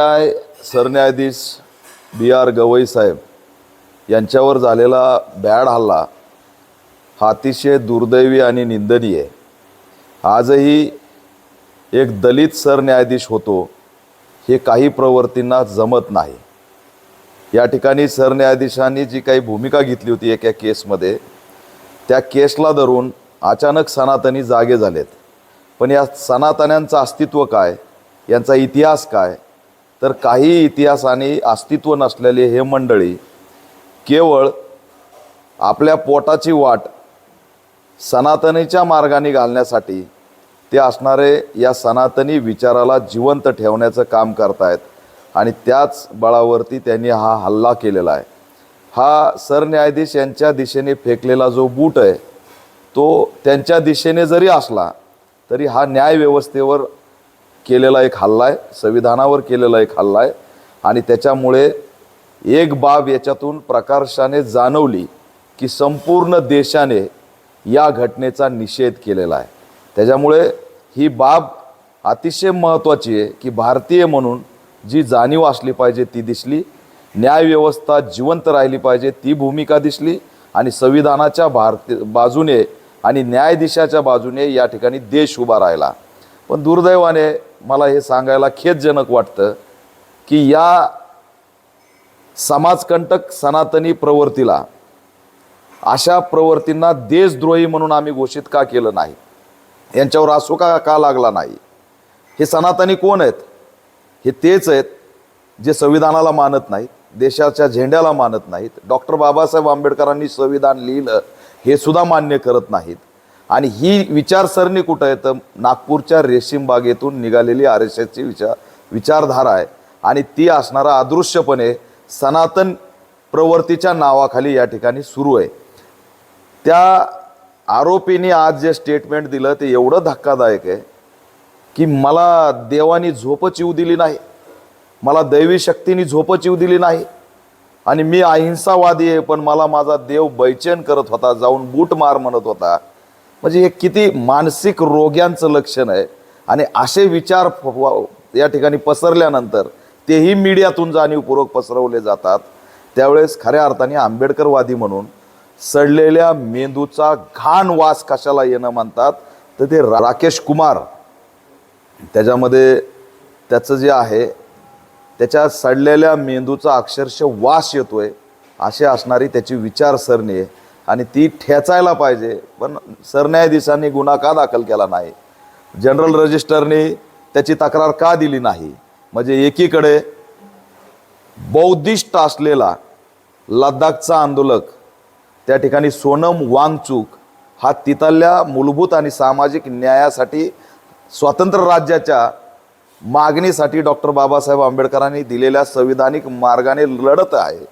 न्याय सरन्यायाधीश बी आर गवई साहेब यांच्यावर झालेला बॅड हल्ला हा अतिशय दुर्दैवी आणि निंदनीय आहे. आजही एक दलित सरन्यायाधीश होतो हे काही प्रवृत्तींना जमत नाही. या ठिकाणी सरन्यायाधीशांनी जी काही भूमिका घेतली होती एका केसमध्ये त्या केसला धरून अचानक सनातनी जागे झालेत. पण या सनातन्यांचं अस्तित्व काय? यांचा इतिहास काय? तर काही इतिहास आणि अस्तित्व नसलेले हे मंडळी केवळ आपल्या पोटाची वाट सनातनीच्या मार्गाने घालण्यासाठी ते असणारे या सनातनी विचाराला जिवंत ठेवण्याचं काम करतायत आणि त्याच बळावरती त्यांनी हा हल्ला केलेला आहे. हा सरन्यायाधीश यांच्या दिशेने फेकलेला जो बूट आहे तो त्यांच्या दिशेने जरी असला तरी हा न्यायव्यवस्थेवर केलेला एक हल्ला आहे संविधानावर केलेला एक हल्ला आहे. आणि त्याच्यामुळे एक बाब याच्यातून प्रकर्षाने जाणवली की संपूर्ण देशाने या घटनेचा निषेध केलेला आहे. त्याच्यामुळे ही बाब अतिशय महत्त्वाची आहे की भारतीय म्हणून जी जाणीव असली पाहिजे ती दिसली न्यायव्यवस्था जिवंत राहिली पाहिजे ती भूमिका दिसली आणि संविधानाच्या भारती बाजूने आणि न्यायाधीशाच्या बाजूने या ठिकाणी देश उभा राहिला. पण दुर्दैवाने मला हे सांगायला खेदजनक वाटतं की या समाजकंटक सनातनी प्रवृत्तीला अशा प्रवृत्तींना देशद्रोही म्हणून आम्ही घोषित का केलं नाही? यांच्यावर आसोका का लागला नाही? हे सनातनी कोण आहेत? हे तेच आहेत जे संविधानाला मानत नाहीत देशाच्या झेंड्याला मानत नाहीत. डॉक्टर बाबासाहेब आंबेडकरांनी संविधान लिहिलं हे सुद्धा मान्य करत नाहीत. आणि ही विचारसरणी कुठं आहे? तर नागपूरच्या रेशीमबागेतून निघालेली आर एस एसची विचार विचारधारा आहे. आणि ती असणारा अदृश्यपणे सनातन प्रवृत्तीच्या नावाखाली या ठिकाणी सुरू आहे. त्या आरोपीने आज जे स्टेटमेंट दिलं ते एवढं धक्कादायक आहे की मला देवानी झोपच येऊ दिली नाही. मला दैवी शक्तीने झोपच येऊ दिली नाही. आणि मी अहिंसावादी आहे पण मला माझा देव बैचेन करत होता जाऊन बूट मार म्हणत होता. म्हणजे हे किती मानसिक रोग्यांचं लक्षण आहे. आणि असे विचार या ठिकाणी पसरल्यानंतर तेही मीडियातून जाणीवपूर्वक पसरवले जातात. त्यावेळेस खऱ्या अर्थाने आंबेडकरवादी म्हणून सडलेल्या मेंदूचा घाण वास कशाला येणं म्हणतात तर ते राकेश कुमार. त्याच्यामध्ये त्याचं जे आहे त्याच्या सडलेल्या मेंदूचा अक्षरशः वास येतोय असे असणारी त्याची विचारसरणी आहे. आणि ती ठेचायला पाहिजे. पण सरन्यायाधीशांनी गुन्हा का दाखल केला नाही? जनरल रजिस्टरने त्याची तक्रार का दिली नाही? म्हणजे एकीकडे बौद्धिष्ट असलेला लद्दाखचा आंदोलक त्या ठिकाणी सोनम वांगचूक हा तिथल्या मूलभूत आणि सामाजिक न्यायासाठी स्वतंत्र राज्याच्या मागणीसाठी डॉक्टर बाबासाहेब आंबेडकरांनी दिलेल्या संविधानिक मार्गाने लढत आहे.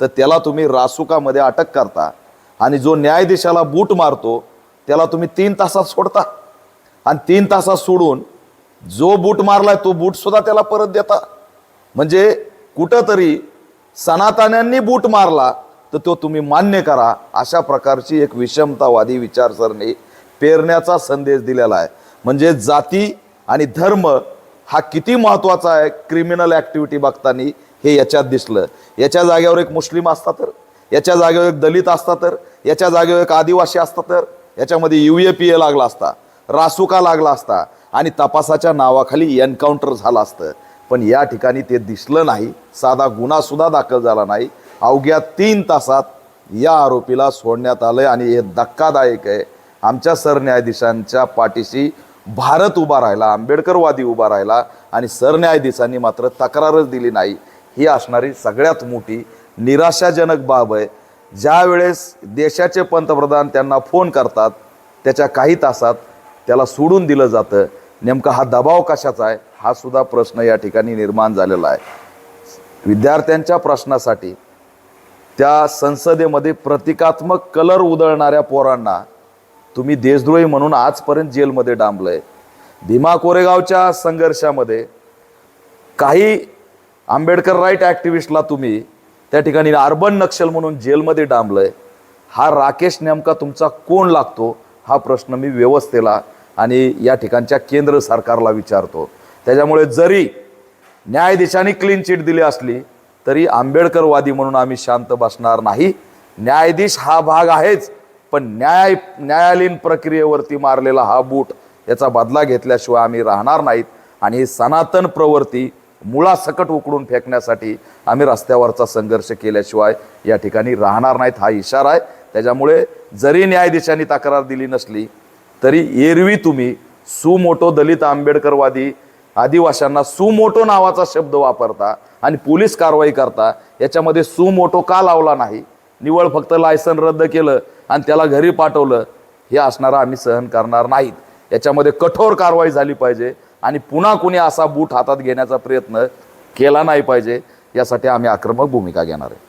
तर त्याला तुम्ही रासुकामध्ये अटक करता. आणि जो न्यायाधीशाला बूट मारतो त्याला तुम्ही तीन तासात सोडता. आणि तीन तासात सोडून जो बूट मारलाय तो बूट सुद्धा त्याला परत देता. म्हणजे कुठंतरी सनातन्यांनी बूट मारला तर तो तुम्ही मान्य करा. अशा प्रकारची एक विषमतावादी विचारसरणी पेरण्याचा संदेश दिलेला आहे. म्हणजे जाती आणि धर्म हा किती महत्त्वाचा आहे क्रिमिनल ॲक्टिव्हिटी बघताना हे याच्यात दिसलं. याच्या जागेवर एक मुस्लिम असता तर? याच्या जागेवर एक दलित असता तर याच्या जागेवर एक आदिवासी असता तर याच्यामध्ये यू ए पी ए लागला असता रासुका लागला असता आणि तपासाच्या नावाखाली एन्काउंटर झालं असतं. पण या ठिकाणी ते दिसलं नाही साधा गुन्हासुद्धा दाखल झाला नाही. अवघ्या तीन तासात या आरोपीला सोडण्यात आलं आणि हे धक्कादायक आहे. आमच्या सरन्यायाधीशांच्या पाठीशी भारत उभा राहिला आंबेडकरवादी उभा राहिला आणि सरन्यायाधीशांनी मात्र तक्रारच दिली नाही. ही असणारी सगळ्यात मोठी निराशाजनक बाब आहे. ज्या वेळेस देशाचे पंतप्रधान त्यांना फोन करतात त्याच्या काही तासात त्याला सोडून दिलं जातं. नेमका हा दबाव कशाचा आहे? हा सुद्धा प्रश्न या ठिकाणी निर्माण झालेला आहे. विद्यार्थ्यांच्या प्रश्नासाठी त्या संसदेमध्ये प्रतिकात्मक कलर उधळणाऱ्या पोरांना तुम्ही देशद्रोही म्हणून आजपर्यंत जेलमध्ये डांबलंय. भीमा कोरेगावच्या संघर्षामध्ये काही आंबेडकर राईट ॲक्टिव्हिस्टला तुम्ही त्या ठिकाणी अर्बन नक्षल म्हणून जेलमध्ये डांबलंय. हा राकेश नेमका तुमचा कोण लागतो? हा प्रश्न मी व्यवस्थेला आणि या ठिकाणच्या केंद्र सरकारला विचारतो. त्याच्यामुळे जरी न्यायाधीशांनी क्लीन चिट दिली असली तरी आंबेडकरवादी म्हणून आम्ही शांत बसणार नाही. न्यायाधीश हा भाग आहेच पण न्याय न्यायालयीन प्रक्रियेवरती मारलेला हा बूट याचा बदला घेतल्याशिवाय आम्ही राहणार नाहीत. आणि सनातन प्रवृत्ती मुळासकट उकडून फेकण्यासाठी आम्ही रस्त्यावरचा संघर्ष केल्याशिवाय या ठिकाणी राहणार नाहीत हा इशारा आहे. त्याच्यामुळे जरी न्यायाधीशांनी तक्रार दिली नसली तरी एरवी तुम्ही सुमोटो दलित आंबेडकरवादी आदिवाशांना सुमोटो नावाचा शब्द वापरता आणि पोलीस कारवाई करता याच्यामध्ये सुमोटो का लावला नाही? निवळ फक्त लायसन रद्द केलं आणि त्याला घरी पाठवलं हे असणारा आम्ही सहन करणार नाहीत. याच्यामध्ये कठोर कारवाई झाली पाहिजे. आणि पुन्हा कुणी असा बूट हातात घेण्याचा प्रयत्न केला नाही पाहिजे यासाठी आम्ही आक्रमक भूमिका घेणार आहे.